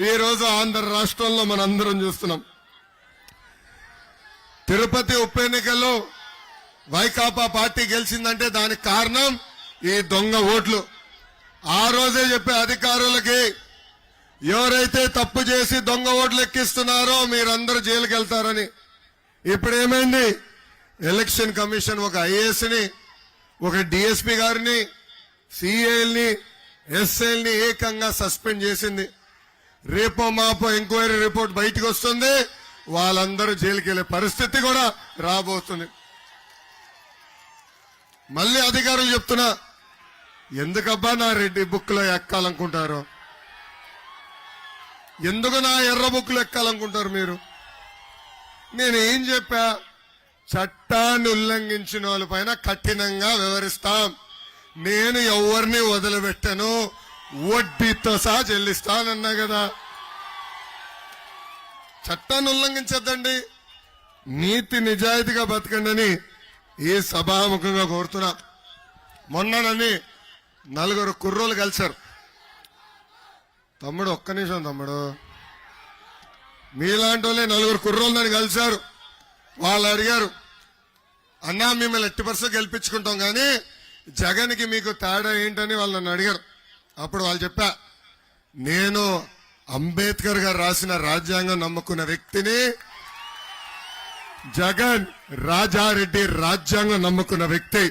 ఈ రోజు ఆంధ్ర రాష్ట్రంలో మనందరం చూస్తున్నాం. తిరుపతి ఉప ఎన్నికల్లో వైకాపా పార్టీ గెలిచిందంటే దానికి కారణం ఈ దొంగ ఓట్లు. ఆ రోజే చెప్పే అధికారులకి ఎవరైతే తప్పు చేసి దొంగ ఓట్లు ఎక్కిస్తున్నారో మీరందరూ జైలుకి వెళ్తారని. ఇప్పుడు ఏమైంది? ఎలక్షన్ కమిషన్ ఒక ఐఏఎస్ని ఒక డిఎస్పీ గారిని సిఏఎల్ని ఎస్ఐల్ని ఏకంగా సస్పెండ్ చేసింది. రేపో మాపో ఎంక్వైరీ రిపోర్ట్ బయటకు వస్తుంది. వాళ్ళందరూ జైలుకి వెళ్ళే పరిస్థితి కూడా రాబోతుంది. మళ్ళీ అధికారులు చెప్తున్నా ఎందుకబ్బా నా రెడ్డి బుక్లో ఎక్కాలనుకుంటారు? ఎందుకు నా ఎర్ర బుక్లు ఎక్కాలనుకుంటారు మీరు? నేను ఏం చెప్పా? చట్టాన్ని ఉల్లంఘించిన వాళ్ళపైన కఠినంగా వివరిస్తాం నేను ఎవరిని వదిలిపెట్టను? వడ్డీతో సహా చెల్లిస్తానన్నా కదా. చట్టాన్ని ఉల్లంఘించద్దండి. నీతి నిజాయితీగా బతకండి ఈ సభాముఖంగా కోరుతున్నా. మొన్ననని నలుగురు కుర్రోలు కలిశారు. తమ్ముడు ఒక్క నిమిషం తమ్ముడు. మీలాంటి వాళ్ళే నలుగురు కుర్రోళ్ళని కలిశారు. వాళ్ళు అడిగారు అన్నా మిమ్మల్ని ఎట్టి పర్సెంట్ గెలిపించుకుంటాం కానీ జగన్కి మీకు తేడా ఏంటని వాళ్ళు నన్ను అడిగారు. అప్పుడు వాళ్ళు చెప్పా నేను అంబేద్కర్ గారు రాసిన రాజ్యాంగం నమ్ముకున్న వ్యక్తిని జగన్ రాజారెడ్డి రాజ్యాంగం నమ్ముకున్న వ్యక్తి.